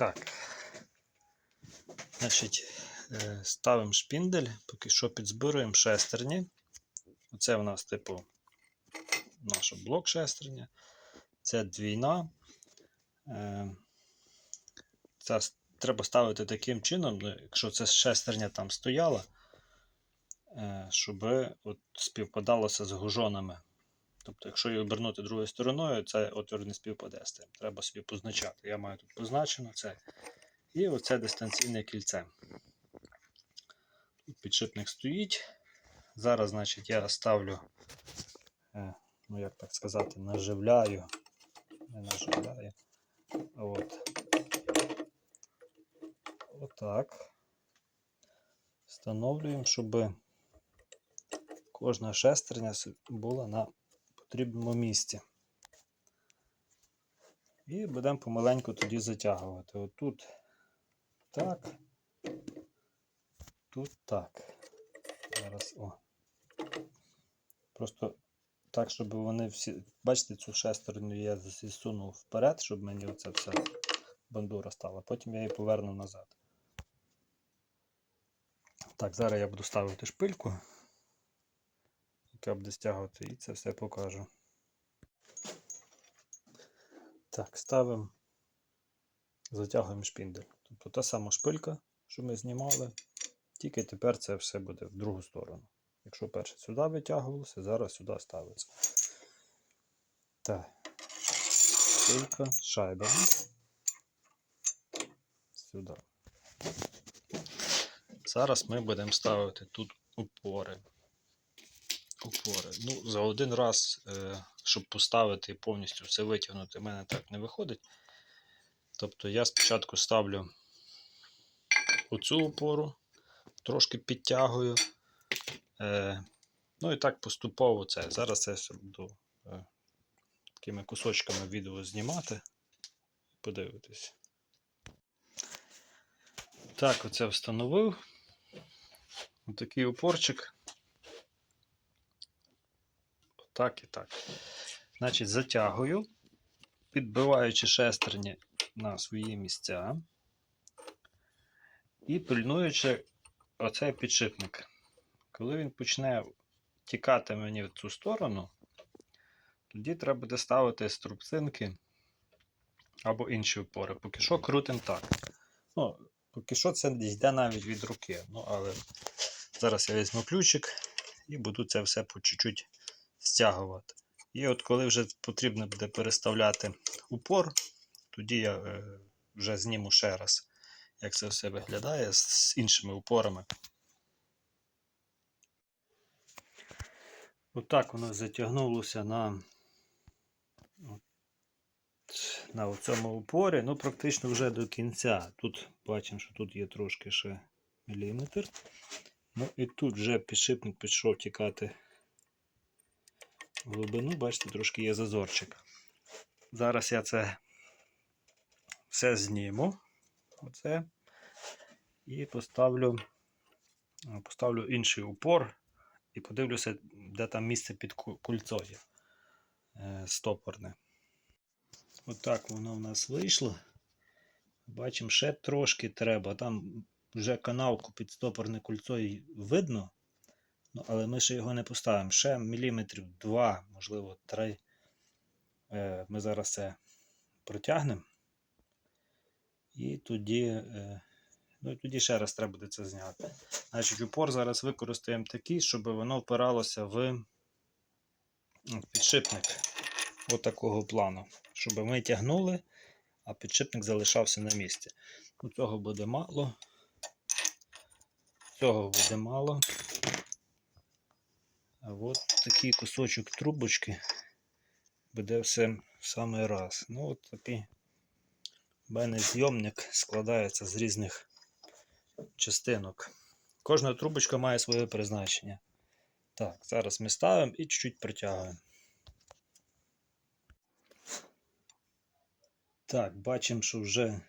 Так. Значить, е, ставимо шпіндель, поки що підзбируємо шестерні. Оце у нас, типу, наш блок шестерня. Це двійна. Е, Це треба ставити таким чином, ну, якщо це шестерня там стояла, е, щоб от співпадалося з гужонами. Тобто, якщо її обернути другою стороною, це отвір не співпаде з тим. Треба собі позначати. Я маю тут позначено це. І оце дистанційне кільце. Тут підшипник стоїть. Зараз, значить, я ставлю, е, ну як так сказати, наживляю. Не наживляю. От. Отак. Встановлюємо, щоб кожна шестерня була на потрібному місці. І будемо помаленьку тоді затягувати. Отут так. Тут так. Зараз о. Просто так, щоб вони всі. Бачите, цю шестерню я зісунув вперед, щоб мені оця вся бандура стала. Потім я її поверну назад. Так, зараз я буду ставити шпильку, яка буде стягувати, і це все покажу. Так, ставимо, затягуємо шпіндель. Тобто та сама шпилька, що ми знімали, тільки тепер це все буде в другу сторону. Якщо перше сюди витягувалося, зараз сюди ставиться. Так. Шпилька, шайба. Сюди. Зараз ми будемо ставити тут упори. Упори. Ну, за один раз, е, щоб поставити і повністю все витягнути, в мене так не виходить. Тобто я спочатку ставлю оцю опору, трошки підтягую. Е, ну і так поступово це. Зараз я все буду такими кусочками відео знімати. Подивитись. Так, оце встановив. Отакий опорчик. Так і так. Значить, затягую, підбиваючи шестерні на свої місця. І пильнуючи оцей підшипник. Коли він почне тікати мені в цю сторону, тоді треба буде ставити струбцинки або інші опори. Поки що крутим так. Ну, поки що це йде навіть від руки. Ну, але зараз я візьму ключик і буду це все по чуть-чуть стягувати. І от коли вже потрібно буде переставляти упор, тоді я е, вже зніму ще раз, як це все виглядає з, іншими упорами. Отак воно затягнулося на, на цьому упорі. Ну, практично вже до кінця. Тут бачимо, що тут є трошки ще міліметр. Ну і тут вже підшипник пішов тікати глибину, бачите, трошки є зазорчик. Зараз я це все зніму. Оце. І поставлю, поставлю інший упор і подивлюся, де там місце під ку- кульцою е, стопорне. Отак воно в нас вийшло. Бачимо, ще трошки треба. Там вже канавку під стопорне кульцо видно. Ну, але ми ще його не поставимо. Ще міліметрів 2, можливо, 3. Е, ми зараз це протягнемо. І тоді, е, ну, і тоді ще раз треба буде це зняти. Значить, упор зараз використаємо такий, щоб воно впиралося в підшипник отакого плану. Щоб ми тягнули, а підшипник залишався на місці. Ну, цього буде мало. Цього буде мало. А от такий кусочок трубочки буде все в самий раз. Ну, от такий в мене зйомник складається з різних частинок. Кожна трубочка має своє призначення. Так, зараз ми ставимо і чуть-чуть притягуємо. Так, бачимо, що вже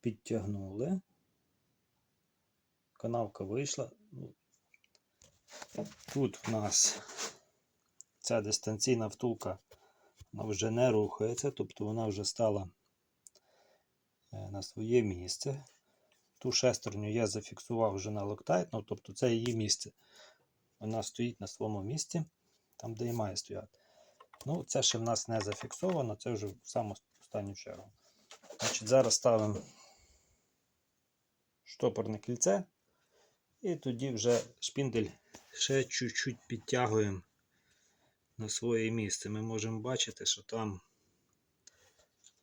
підтягнули. Канавка вийшла. Тут в нас ця дистанційна втулка вона вже не рухається, тобто вона вже стала е, на своє місце. Ту шестерню я зафіксував вже на локтайт, ну, тобто це її місце. Вона стоїть на своєму місці, там, де і має стояти. Ну, це ще в нас не зафіксовано, це вже в саму останню чергу. Значить, зараз ставимо штопорне кільце. І тоді вже шпіндель ще чуть-чуть підтягуємо на своє місце. Ми можемо бачити, що там,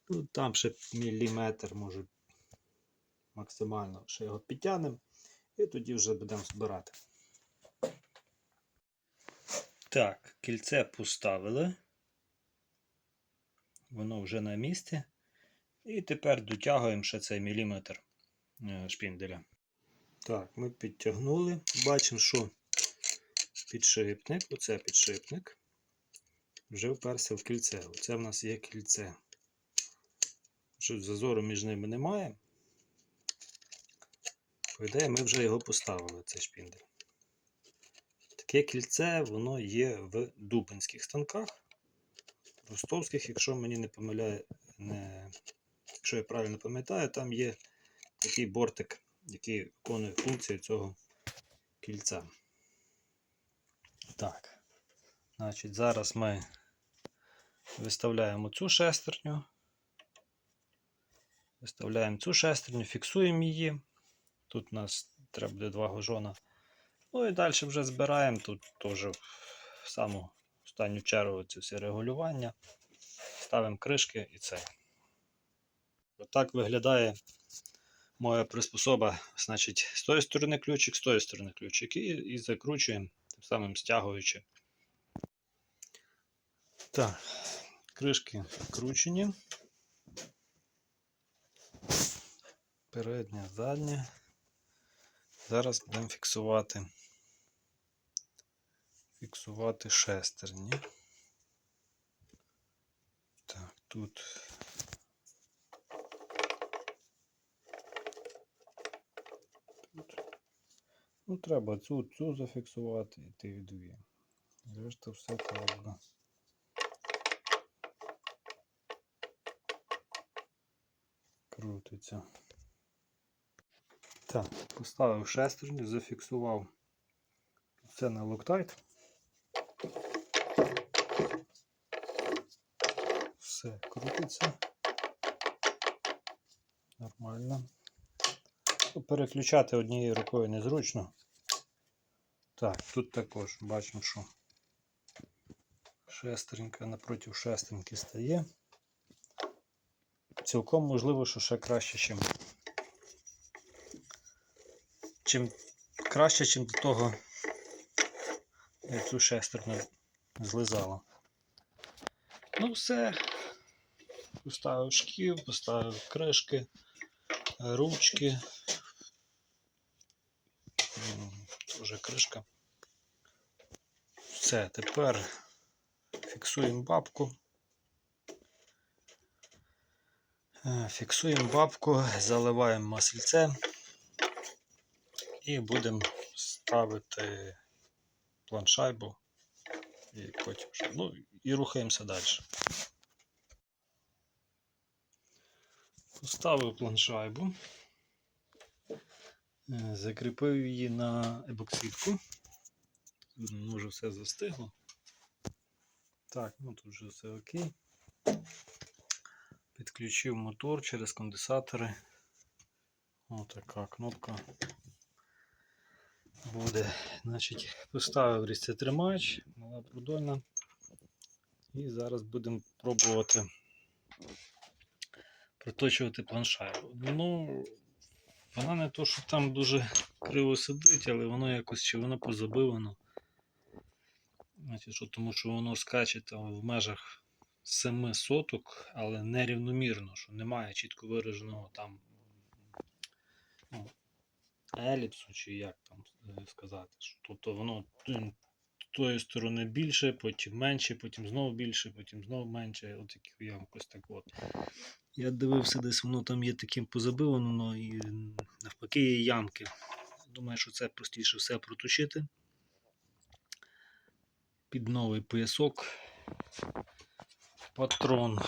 ну, там ще міліметр, може максимально ще його підтягнемо. І тоді вже будемо збирати. Так, кільце поставили. Воно вже на місці. І тепер дотягуємо ще цей міліметр е, шпінделя. Так, ми підтягнули. Бачимо, що підшипник, оце підшипник, вже вперся в кільце. Оце в нас є кільце. Що зазору між ними немає. По ідеї, ми вже його поставили, цей шпіндель. Таке кільце, воно є в дубинських станках. Ростовських, якщо мені не помиляє, не... якщо я правильно пам'ятаю, там є такий бортик, який виконує функцію цього кільця. Так. Значить, зараз ми виставляємо цю шестерню. Виставляємо цю шестерню, фіксуємо її. Тут у нас треба буде два гожона. Ну і далі вже збираємо тут теж в саму останню чергу ці всі регулювання. Ставимо кришки і це. Отак виглядає моя приспособа. Значить, з тої сторони ключик, з тої сторони ключик. І, і закручуємо, самим стягуючи. Так, кришки закручені. Передня, задня. Зараз будемо фіксувати. Фіксувати шестерні. Так. Тут. Ну, треба цю, цю зафіксувати і тих дві. Решта все правда. Крутиться. Так, поставив шестерню, зафіксував це на локтайт. Все крутиться. Нормально. Ну, Переключати однією рукою незручно. Так, тут також бачимо, що шестеренька напроти шестереньки стає. Цілком можливо, що ще краще, чим чим краще, чим до того, як цю шестерню злизало. Ну, все. Поставив шків, поставив кришки, ручки. Тоже кришка. Все, тепер фіксуємо бабку. Е, Фіксуємо бабку, заливаємо масельце і будемо ставити планшайбу і потім вже. Ну і рухаємося далі. Поставив планшайбу, закріпив її на ебоксидку. Вже все застигло. Так, ну тут вже все окей. Підключив мотор через конденсатори. Отака кнопка буде. Значить, поставив різцетримач, мала продольна. І зараз будемо пробувати проточувати планшайбу. Ну, вона не то, що там дуже криво сидить, але воно якось чи воно позабивано. Значить, що, тому що воно скаче там в межах 7 соток, але нерівномірно, що немає чітко вираженого там ну, еліпсу, чи як там е, сказати. Що, тобто воно тої сторони більше, потім менше, потім знову більше, потім знову менше. От як якось так от. Я дивився, десь воно там є таким позабивано, ну, і навпаки є ямки. Думаю, що це простіше все проточити. Під новий поясок. Патрон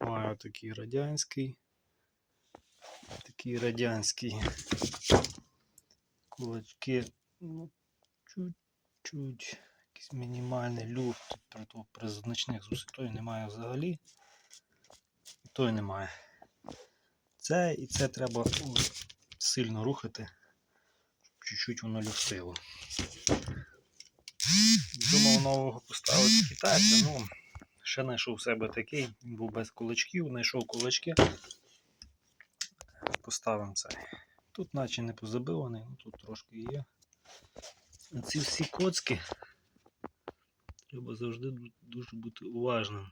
маю такий радянський. Такі радянські кулачки. Ну, чуть-чуть. Якийсь мінімальний люфт. При, значних зусиль той немає взагалі. Той немає. Це і це треба сильно рухати, щоб чуть-чуть воно люфтило. Думав нового поставити китайця, ну, ще знайшов в себе такий, він був без кулачків, знайшов кулачки. Поставимо цей. Тут наче не позабиваний, ну тут трошки є. Ці всі коцки треба завжди дуже бути уважним.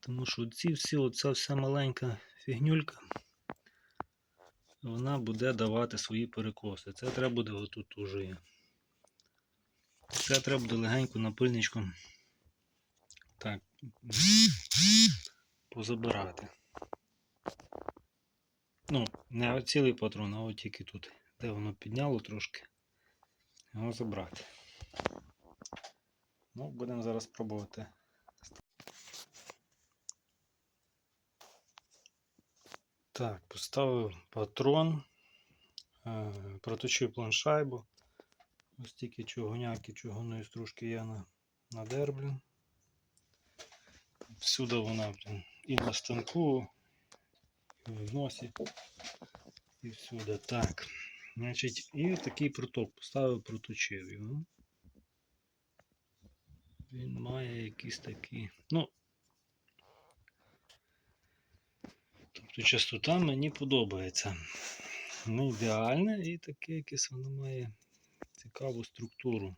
Тому що ці всі, оця вся маленька фігнюлька, вона буде давати свої перекоси. Це треба буде отут уже. Це треба буде легенько напильничком так позабирати. Ну, не цілий патрон, а от тільки тут, де воно підняло трошки, його забрати. Ну, будемо зараз пробувати. Так, поставив патрон, е, проточив планшайбу. Ось тільки чугуняки, чугунної стружки я на, надерблю. Всюди вона блін, і на станку, і в носі, і всюди. Так. Значить, і такий проток поставив, проточив його. Він має якісь такі. Ну. Тобто частота мені подобається. Не ідеальне і таке якесь воно має цікаву структуру.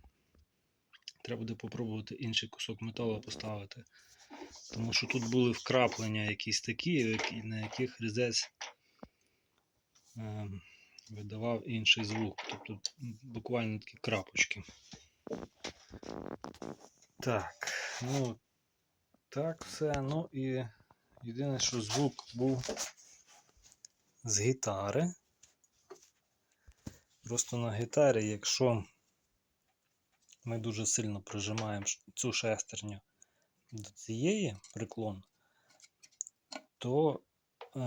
Треба буде попробувати інший кусок металу поставити. Тому що тут були вкраплення якісь такі, на яких різець ем, видавав інший звук. Тобто буквально такі крапочки. Так, ну так все. Ну і єдине, що звук був з гітари. Просто на гітарі, якщо ми дуже сильно прижимаємо цю шестерню до цієї приклон, то е,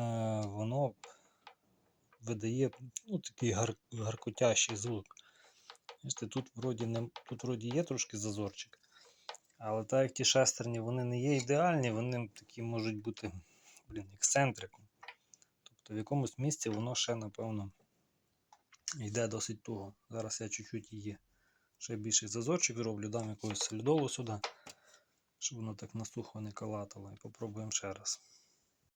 воно видає ну, такий гар, гаркотящий звук. Тут вроді, не, тут вроді є трошки зазорчик, але так як ті шестерні вони не є ідеальні, вони такі можуть бути блін, ексцентриком. Тобто в якомусь місці воно ще, напевно, йде досить туго. Зараз я чуть-чуть її ще більший зазорчик зроблю, дам якогось солідолу сюди, щоб воно так насухо не калатало. І попробуємо ще раз.